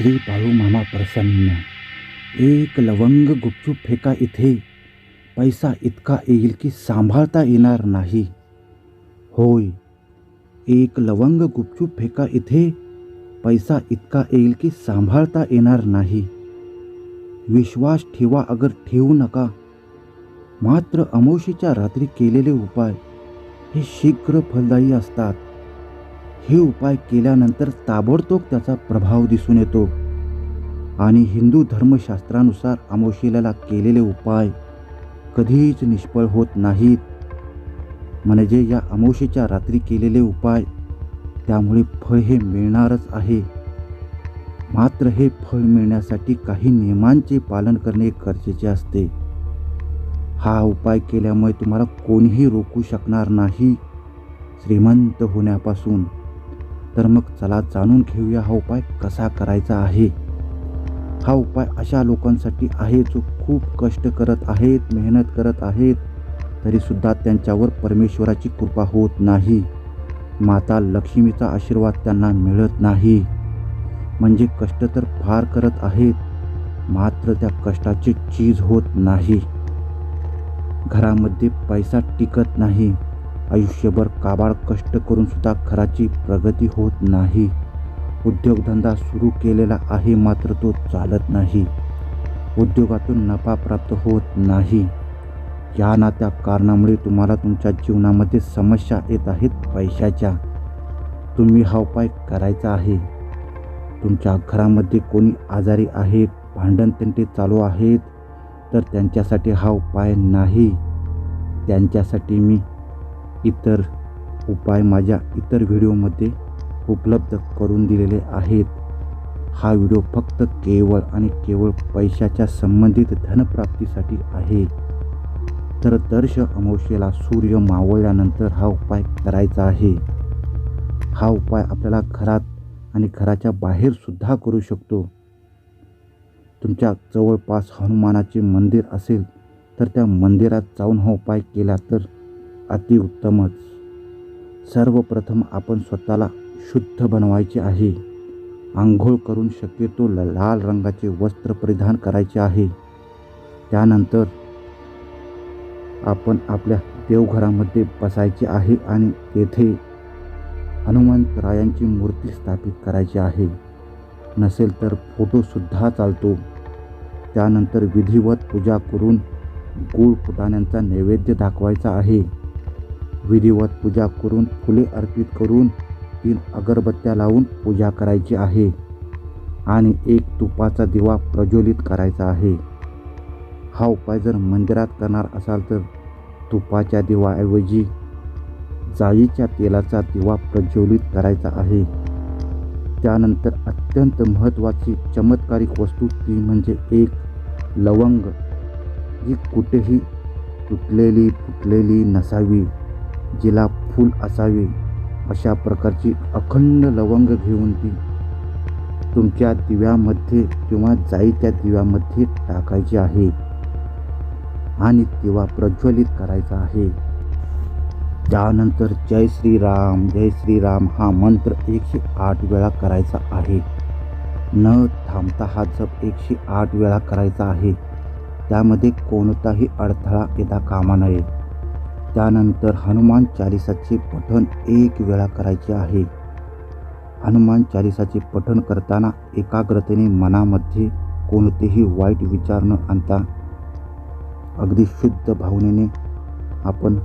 श्री बाळूमामा प्रसन्न. एक लवंग गुपचूप फेका इथे. पैसा इतका येईल की सांभाळता येणार नाही. होय एक लवंग गुपचूप फेका इथे. पैसा इतका येईल की सांभाळता येणार नाही. विश्वास ठेवा अगर ठेवू नका. मात्र अमोशीच्या रात्री केलेले उपाय हे शीघ्र फलदायी असतात. हे उपाय केल्यानंतर ताबडतोब त्याचा प्रभाव दिसून येतो. आणि हिंदू धर्मशास्त्रानुसार अमोशेला केलेले उपाय कधीच निष्फळ होत नाहीत. म्हणजे या अमोशेच्या रात्री केलेले उपाय त्यामुळे फळ हे मिळणारच आहे. मात्र हे फळ मिळण्यासाठी काही नियमांचे पालन करणे गरजेचे असते. हा उपाय केल्यामुळे तुम्हाला कोणीही रोखू शकणार नाही. श्रीमंत होण्यापासून. तर मग चला जाणून घेऊया हा उपाय कसा करायचा आहे. हा उपाय अशा लोकांसाठी आहे जो खूप कष्ट करत आहेत मेहनत करत आहेत तरीसुद्धा त्यांच्यावर परमेश्वराची कृपा होत नाही. माता लक्ष्मीचा आशीर्वाद त्यांना मिळत नाही. म्हणजे कष्ट तर फार करत आहेत मात्र त्या कष्टाची चीज होत नाही. घरामध्ये पैसा टिकत नाही. आयुष्यभर काबाड कष्ट करून सुद्धा घराची प्रगती होत नाही. उद्योगधंदा सुरू केलेला आहे मात्र तो चालत नाही. उद्योगातून नफा प्राप्त होत नाही. या ना त्या कारणामुळे तुम्हाला तुमच्या जीवनामध्ये समस्या येत आहेत पैशाच्या. तुम्ही हा उपाय करायचा आहे. तुमच्या घरामध्ये कोणी आजारी आहेत भांडण तंटे चालू आहेत तर त्यांच्यासाठी हा उपाय नाही. त्यांच्यासाठी मी इतर उपाय माझ्या इतर व्हिडिओमध्ये उपलब्ध करून दिलेले आहेत. हा व्हिडिओ फक्त केवळ आणि केवळ पैशाच्या संबंधित धनप्राप्तीसाठी आहे. तर दर्श अमावशेला सूर्य मावळल्यानंतर हा उपाय करायचा आहे. हा उपाय आपल्याला घरात आणि घराच्या बाहेरसुद्धा करू शकतो. तुमच्या जवळपास हनुमानाचे मंदिर असेल तर त्या मंदिरात जाऊन हा उपाय केला तर अतिउत्तमच. सर्वप्रथम आपण स्वतःला शुद्ध बनवायचे आहे. आंघोळ करून शक्यतो लाल रंगाचे वस्त्र परिधान करायचे आहे. त्यानंतर आपण आपल्या देवघरामध्ये बसायचे आहे आणि तेथे हनुमंतरायांची मूर्ती स्थापित करायची आहे. नसेल तर फोटोसुद्धा चालतो. त्यानंतर विधिवत पूजा करून गूळ फुटाण्यांचा नैवेद्य दाखवायचा आहे. विधिवत पूजा करून फुले अर्पित करून तीन अगरबत्त्या लावून पूजा करायची आहे. आणि एक तुपाचा दिवा प्रज्वलित करायचा आहे. हा उपाय जर मंदिरात करणार असाल तर तुपाच्या दिवाऐवजी जाळीच्या तेलाचा दिवा प्रज्वलित करायचा आहे. त्यानंतर अत्यंत महत्त्वाची चमत्कारिक वस्तू ती म्हणजे एक लवंग. जी कुठेही तुटलेली फुटलेली नसावी. जिला फूल असावे अशा प्रकारची अखंड लवंग घेऊन ती तुमच्या दिव्यामध्ये किंवा जाईच्या दिव्यामध्ये टाकायची आहे आणि दिवा प्रज्वलित करायचा आहे. त्यानंतर जय श्रीराम जय श्रीराम हा मंत्र एकशे आठ वेळा करायचा आहे. न थांबता हा जप एकशे आठ वेळा करायचा आहे. त्यामध्ये कोणताही अडथळा येता कामा नये. त्यानंतर हनुमान चालिसाचे पठण एक वेळा करायचे आहे. हनुमान चालिसाचे पठण करताना एकाग्रतेने मनामध्ये कोणतेही वाईट विचार न आणता अगदी शुद्ध भावनेने आपण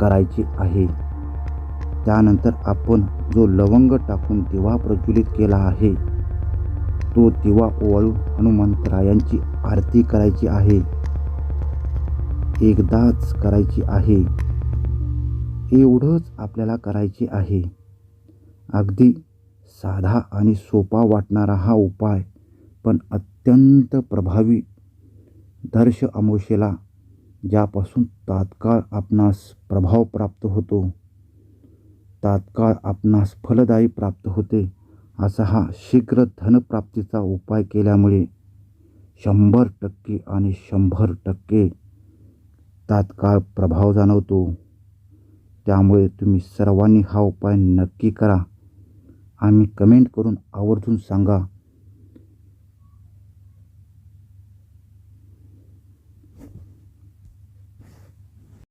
करायचे आहे. त्यानंतर आपण जो लवंग टाकून दिवा प्रज्वलित केला आहे तो दिवा ओवाळून हनुमंतरायांची आरती करायची आहे. एकदाच करायची आहे. एवढंच आपल्याला करायचे आहे. अगदी साधा आणि सोपा वाटणारा हा उपाय पण अत्यंत प्रभावी. दर्श अमोशेला ज्यापासून तात्काळ आपणास प्रभाव प्राप्त होतो तात्काळ आपणास फलदायी प्राप्त होते असा हा शीघ्र धनप्राप्तीचा उपाय केल्यामुळे शंभर टक्के आणि शंभर टक्के तात्काळ प्रभाव जाणवतो. त्यामुळे तुम्ही सर्वांनी हा उपाय नक्की करा. आम्ही कमेंट करून आवर्जून सांगा.